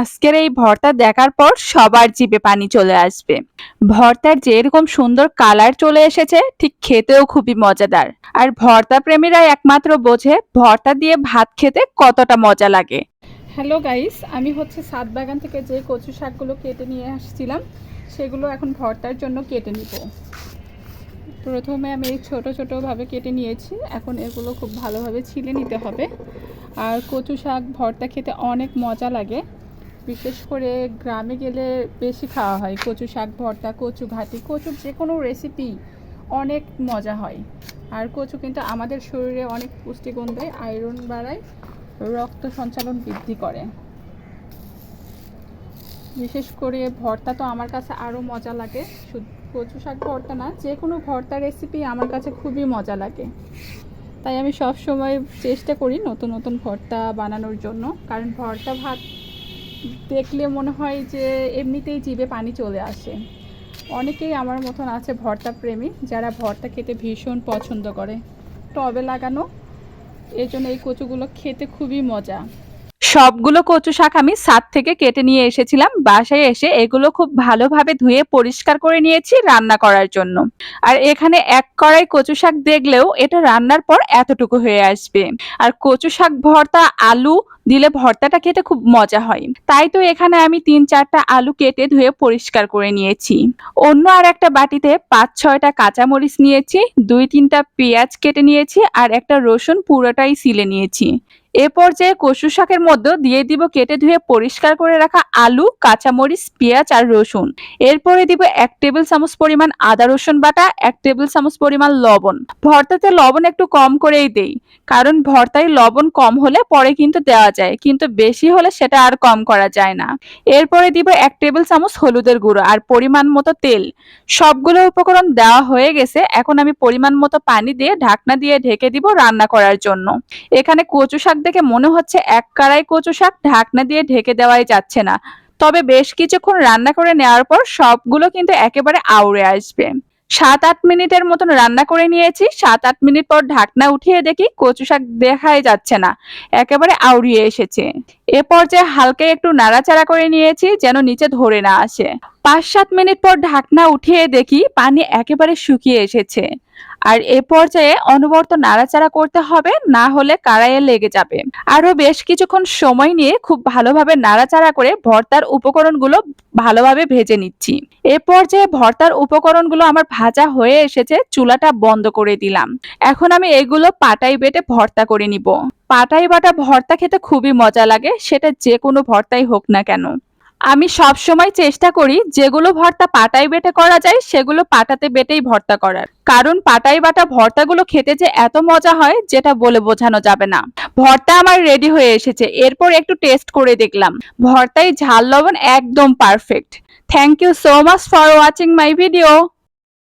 আজকের এই ভর্তা দেখার পর সবার জিভে পানি চলে আসবে। ভর্তার যেরকম সুন্দর কালার চলে এসেছে, ঠিক খেতেও খুবই মজাদার। আর ভর্তা প্রেমীরা একমাত্র বোঝে ভর্তা দিয়ে ভাত খেতে কতটা মজা লাগে। হ্যালো গাইস আমি হচ্ছে সাত বাগান থেকে যে কচু শাকগুলো কেটে নিয়ে আসছিলাম, সেগুলো এখন ভর্তার জন্য কেটে নিব। প্রথমে আমি এই ছোটো ছোটোভাবে কেটে নিয়েছি, এখন এগুলো খুব ভালোভাবে ছিলে নিতে হবে। আর কচু শাক ভর্তা খেতে অনেক মজা লাগে। বিশেষ করে গ্রামে গেলে বেশি খাওয়া হয়। কচু শাক, ভর্তা, কচু ঘাটি কচুর যে কোনো রেসিপি অনেক মজা হয়। আর কচু কিন্তু আমাদের শরীরে অনেক পুষ্টিগুণ দেয় আয়রন বাড়ায়, রক্ত সঞ্চালন বৃদ্ধি করে। বিশেষ করে ভর্তা তো আমার কাছে আরও মজা লাগে। কচু শাক, ভর্তা না যে কোনো ভর্তা রেসিপি আমার কাছে খুবই মজা লাগে। তাই আমি সব সময় চেষ্টা করি নতুন নতুন ভর্তা বানানোর জন্য। কারণ ভর্তা ভাত দেখলে মনে হয় যে এমনিতেই জিভে পানি চলে আসে। অনেকেই আমার মতন আছে ভর্তা প্রেমী, যারা ভর্তা খেতে ভীষণ পছন্দ করে। টবে লাগানো এই জন্য এই কচুগুলো খেতে খুবই মজা। সবগুলো কচু শাক আমি ছাদ থেকে কেটে নিয়ে এসেছিলাম। বাসায় এসে এগুলো খুব ভালোভাবে ধুয়ে পরিষ্কার করে নিয়েছি রান্না করার জন্য। আর এখানে এক কড়াই কচু শাক দেখলেও এটা রান্নার পর এতটুকু হয়ে আসবে। আর কচু শাক ভর্তা, আলু দিলে ভর্তাটা খেতে খুব মজা হয়। তাই তো এখানে আমি তিন চারটা আলু কেটে ধুয়ে পরিষ্কার করে নিয়েছি। অন্য আর একটা বাটিতে পাঁচ ছয়টা কাঁচামরিচ নিয়েছি, দুই তিনটা পেঁয়াজ কেটে নিয়েছি, আর একটা রসুন পুরোটাই সিলে নিয়েছি। এ পর্যায়ে কচু শাকের মধ্যে দিয়ে দিব কেটে ধুয়ে পরিষ্কার করে রাখা আলু, কাঁচামরিচ, পেঁয়াজ আর রসুন। এরপরে দিব এক টেবিল চামচ পরিমাণ আদা, রসুন বাটা, এক টেবিল চামচ পরিমাণ লবণ। ভর্তাতে লবণ একটু কম করেই দেই, কারণ ভর্তায় লবণ কম হলে পরে কিন্তু দেওয়া যায়, কিন্তু বেশি হলে সেটা আর কম করা যায় না। এরপরে দিব এক টেবিল চামচ হলুদের গুঁড়ো আর পরিমাণ মতো তেল। সবগুলো উপকরণ দেওয়া হয়ে গেছে, এখন আমি পরিমাণ মতো পানি দিয়ে ঢাকনা দিয়ে ঢেকে দিব রান্না করার জন্য। এখানে কচু শাক দেখে মনে হচ্ছে এক কাড়াই কচু শাক ঢাকনা দিয়ে ঢেকে দেওয়াই যাচ্ছে না। তবে বেশ কিছুক্ষণ রান্না করে নেওয়ার পর সবগুলো কিন্তু একেবারে আউড়ে আসবে। সাত আট মিনিটের মতন রান্না করে নিয়েছি। সাত আট মিনিট পর ঢাকনা উঠিয়ে দেখি কচু শাক দেখাই যাচ্ছে না। একেবারে আউড়িয়ে এসেছে। এ পর্যায়ে হালকা একটু নাড়াচাড়া করে নিয়েছি যেন নিচে ধরে না আসে। পাঁচ সাত মিনিট পর ঢাকনা উঠিয়ে দেখি পানি একেবারে শুকিয়ে এসেছে। আর এ পর্যায়ে অনবরত নাড়াচাড়া করতে হবে, না হলে কড়াইয়ে লেগে যাবে। আরও বেশ কিছুক্ষণ সময় নিয়ে খুব ভালোভাবে নাড়াচাড়া করে ভর্তার উপকরণগুলো ভালোভাবে ভেজে নিচ্ছি। এ পর্যায়ে ভর্তার উপকরণগুলো আমার ভাজা হয়ে এসেছে, চুলাটা বন্ধ করে দিলাম। এখন আমি এগুলো পাটাই বেটে ভর্তা করে নিব। পাটাই বাটা ভর্তা খেতে খুবই মজা লাগে, সেটা যে কোনো ভর্তাই হোক না কেন। আমি সব সময় চেষ্টা করি যেগুলো ভর্তা পাটাই বেটে করা যায়, সেগুলো পাটাতে বেটেই ভর্তা করার। কারণ পাটাই বাটা ভর্তাগুলো খেতে যে এত মজা হয়, যেটা বলে বোঝানো যাবে না। ভর্তা আমার রেডি হয়ে এসেছে, এরপর একটু টেস্ট করে দেখলাম। ভর্তায় ঝাল লবণ একদম perfect thank you so much for watching my video